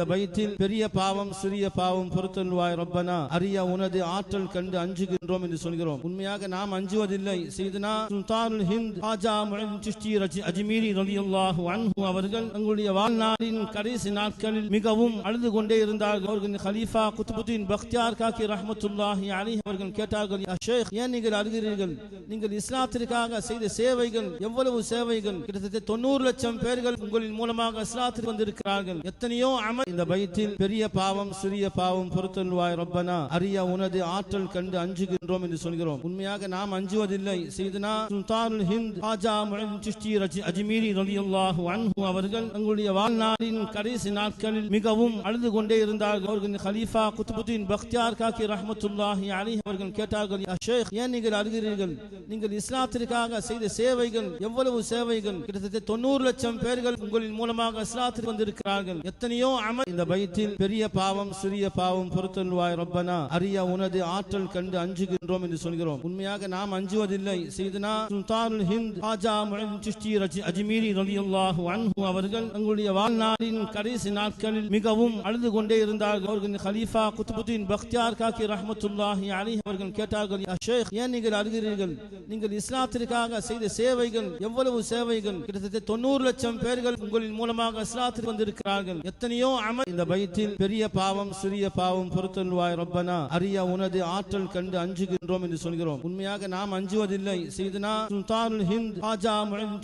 இந்த பைத்தில் பெரிய பாவம் சிறிய பாவம் பொறுத்தல்வாய் ரப்பனா. அரிய உனது ஆற்றல் கண்டு அஞ்சுகின்றோம் என்று சொல்கிறோம். உண்மையாக நாம் அஞ்சுவதில்லை. செய்தனா சுல்தானுல் ஹிந்த் ராஜா முஹின் சிஷ்டி ரஜி அஜ்மீரி ரலியல்லாஹு அன்ஹு அவர்கள் தங்களுடைய வாழ்நாளின் கடைசி நாட்களில் மிகவும் அழுது கொண்டே இருந்தார்கள். அவர்கள் ஹலீஃபா குத்துபுத்தீன் பக்தியார் காக்கி ரஹமத்துல்லாஹி அலி அவர்கள் கேட்டார்கள் அஷேக் ஏன் நீங்கள் அழுகிறீர்கள்? நீங்கள் இஸ்லாத்திற்காக செய்த சேவைகள் எவ்வளவு சேவைகள்? கிட்டத்தட்ட தொண்ணூறு லட்சம் பேர்கள் உங்களின் மூலமாக இஸ்லாத்திற்கு வந்திருக்கிறார்கள். எத்தனையோ அமல் இந்த பைத்தில் பெரிய பாவம் சிறிய பாவம் பொறுத்தல்வாய் ரப்பனா. அரிய உனது ஆற்றல் கண்டு அஞ்சுகின்றோம் என்று சொல்கிறோம். உண்மையாக நாம் அஞ்சுவதில்லை. செய்தனா சுல்தானுல் ஹிந்த் ராஜா முஹின் சிஷ்டி ரஜி அஜ்மீரி ரலியல்லாஹு அன்ஹு அவர்கள் தங்களுடைய வாழ்நாளின் கடைசி நாட்களில் மிகவும் அழுது கொண்டே இருந்தார்கள். அவர்கள் ஹலீஃபா குத்துபுத்தீன் பக்தியார் காக்கி ரஹமத்துல்லாஹி அலி அவர்கள் கேட்டார்கள் அஷேக் ஏன் நீங்கள் அழுகிறீர்கள்? நீங்கள் இஸ்லாத்திற்காக செய்த சேவைகள் எவ்வளவு சேவைகள்? கிட்டத்தட்ட தொண்ணூறு லட்சம் பேர்கள் உங்களின் மூலமாக இஸ்லாத்திற்கு வந்திருக்கிறார்கள். எத்தனையோ அம அமல் இந்த பைத்தில் பெரிய பாவம் சிறிய பாவம் பொறுத்தல்வாய் ரப்பனா. அரிய உனது ஆற்றல் கண்டு அஞ்சுகின்றோம் என்று சொல்கிறோம். உண்மையாக நாம் அஞ்சுவதில்லை. செய்தனா சுல்தானுல் ஹிந்த் ராஜா முஹின் ரஜி அஜ்மீரி ரலியல்லாஹு அன்ஹு அவர்கள் தங்களுடைய வாழ்நாளின் கடைசி நாட்களில் மிகவும் அழுது கொண்டே இருந்தார்கள். அவர்கள் ஹலீஃபா குத்துபுத்தீன் பக்தியார் காக்கி ரஹமத்துல்லாஹி அலி அவர்கள் கேட்டார்கள் அஷேக் ஏன் நீங்கள் அழுகிறீர்கள்? நீங்கள் இஸ்லாத்திற்காக செய்த சேவைகள் எவ்வளவு சேவைகள்? கிட்டத்தட்ட தொண்ணூறு லட்சம் பேர்கள் உங்களின் மூலமாக இஸ்லாத்திற்கு வந்திருக்கிறார்கள். எத்தனையோ இந்த பைத்தில் பெரிய பாவம் சிறிய பாவம் பொறுத்தல்வாய் ரப்பனா. அரிய உனது ஆற்றல் கண்டு அஞ்சுகின்றோம் என்று சொல்கிறோம். உண்மையாக நாம் அஞ்சுவதில்லை. செய்தனா சுல்தானுல் ஹிந்த் ராஜா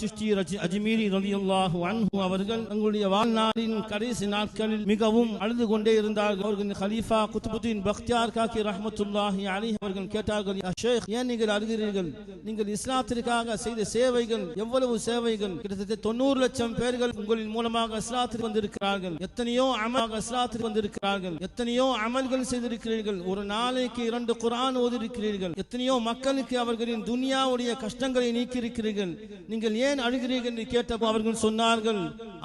சிஷ்டி ரஜி அஜ்மீரி ரலியல்லாஹு அன்ஹு அவர்கள் தங்களுடைய வாழ்நாளின் கடைசி நாட்களில் மிகவும் அழுது கொண்டே இருந்தார்கள். அவர்கள் ஹலீஃபா குத்துபுதீன் பக்தியார் காக்கி ரஹமத்துல்லாஹி அலி அவர்கள் கேட்டார்கள் யா ஷேக் ஏன் நீங்கள் அழுகிறீர்கள்? நீங்கள் இஸ்லாத்திற்காக செய்த சேவைகள் எவ்வளவு சேவைகள்? கிட்டத்தட்ட தொண்ணூறு லட்சம் பேர்கள் உங்களின் மூலமாக இஸ்லாத்திற்கு வந்திருக்கிறார்கள். எத்தனையோ அமலாக இஸ்லாத்திற்கு வந்திருக்கிறார்கள். எத்தனையோ அமல்கள் செய்திருக்கிறீர்கள். ஒரு நாளைக்கு இரண்டு குரான் ஓதிருக்கிறீர்கள். எத்தனையோ மக்களுக்கு அவர்களின் துனியாவுடைய கஷ்டங்களை நீக்கியிருக்கிறீர்கள். நீங்கள் ஏன் அழுகிறீர்கள் என்று கேட்டப்போ அவர்கள் சொன்னார்கள்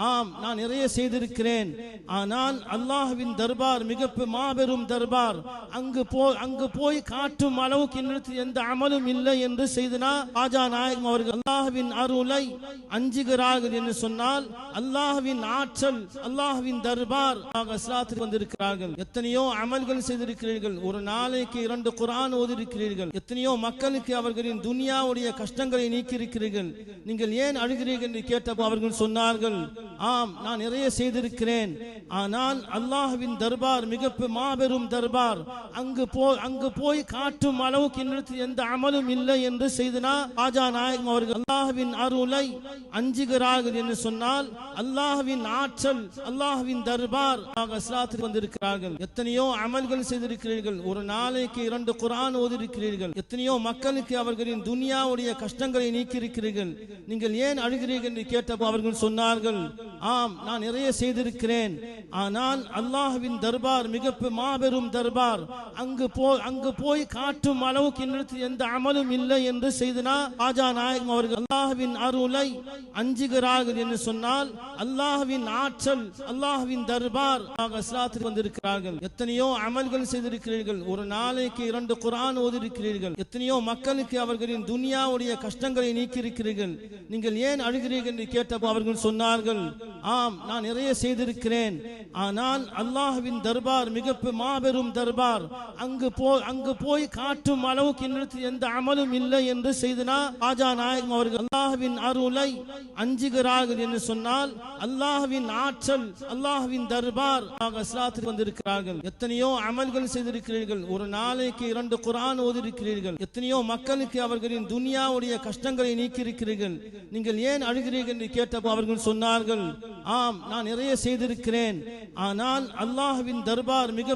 ஆம் நான் நிறைய செய்திருக்கிறேன். ஆனால் அல்லாஹுவின் தர்பார் மிக மாபெரும் தர்பார். அங்கு போ அங்கு போய் காட்டும் அளவுக்கு என்னிடத்தில் எந்த அமலும் இல்லை என்று செய்தனா ராஜா நாயகம் அவர்கள். அல்லாஹுவின் அருளை அஞ்சுகிறார்கள் என்று சொன்னால் அல்லாஹுவின் ஆற்றல் அல்லாஹுவின் தர்பார் ஜபார் இஸ்லாத்திற்கு வந்திருக்கிறார்கள். எத்தனையோ அமல்கள் செய்திருக்கிறீர்கள். ஒரு நாளைக்கு இரண்டு குரான் ஓதிருக்கிறீர்கள். எத்தனையோ மக்களுக்கு அவர்களின் துனியாவுடைய கஷ்டங்களை நீக்கியிருக்கிறீர்கள். நீங்கள் ஏன் அழுகிறீர்கள் என்று கேட்டப்போ அவர்கள் சொன்னார்கள் ஆம் நான் நிறைய செய்திருக்கிறேன். ஆனால் அல்லாஹுவின் தர்பார் மிக மாபெரும் தர்பார். அங்கு போய் அங்கு போய் காட்டும் அளவுக்கு என்னிடத்தில் எந்த அமலும் இல்லை என்று செய்தனா ராஜா நாயகம் அவர்கள். அல்லாஹுவின் அருளை அஞ்சுகிறார்கள் என்று சொன்னால் அல்லாஹ்வின் ஆற்றல் அல்லாஹுவின் தர்பார் தர்பார் இஸ்லாத்திற்கு வந்திருக்கிறார்கள். எத்தனையோ அமல்கள் செய்திருக்கிறீர்கள். ஒரு நாளைக்கு இரண்டு குரான் ஓதிருக்கிறீர்கள். எத்தனையோ மக்களுக்கு அவர்களின் துனியாவுடைய கஷ்டங்களை நீக்கியிருக்கிறீர்கள். நீங்கள் ஏன் அழுகிறீர்கள் என்று கேட்ட அவர்கள் சொன்னார்கள் ஆம் நான் நிறைய செய்திருக்கிறேன். ஆனால் அல்லாஹுவின் தர்பார் மிக மாபெரும் தர்பார். அங்கு போ அங்கு போய் காட்டும் அளவுக்கு என்னிடத்தில் எந்த அமலும் இல்லை என்று செய்தனா ராஜா நாயகம் அவர்கள் அல்லாஹுவின் அருளை அஞ்சுகிறார்கள் என்று சொன்னால் அல்லாஹுவின் ஆற்றல் அல்லாஹ்வின் தர்பார் ஆக வந்திருக்கிறார்கள். எத்தனையோ அமல்கள் செய்திருக்கிறீர்கள். ஒரு நாளைக்கு இரண்டு குரான் ஓதிருக்கிறீர்கள். எத்தனையோ மக்களுக்கு அவர்களின் துனியாவுடைய கஷ்டங்களை நீக்கியிருக்கிறீர்கள். நீங்கள் ஏன் அழுகிறீர்கள் என்று கேட்டப்போ அவர்கள் சொன்னார்கள் ஆம் நான் நிறைய செய்திருக்கிறேன். ஆனால் அல்லாஹ்வின் தர்பார் மிக மாபெரும் தர்பார். அங்கு போ அங்கு போய் காட்டும் அளவுக்கு என்னிடத்தில் எந்த அமலும் இல்லை என்று செய்தனா ராஜா நாயகம் அவர்கள். அல்லாஹுவின் அருளை அஞ்சுகிறார்கள் என்று சொன்னால் அல்லாஹுவின் ஆற்றல் அல்லாஹ்வின் தர்பார் வந்திருக்கிறார்கள். எத்தனையோ அமல்கள் செய்திருக்கிறீர்கள். ஒரு நாளைக்கு இரண்டு குரான் ஓதிருக்கிறீர்கள். எத்தனையோ மக்களுக்கு அவர்களின் துனியாவுடைய கஷ்டங்களை நீக்கியிருக்கிறீர்கள். நீங்கள் ஏன் அழுகிறீர்கள் என்று கேட்ட அவர்கள் சொன்னார்கள் ஆம் நான் நிறைய செய்திருக்கிறேன். ஆனால் அல்லாஹுவின் தர்பார் மிக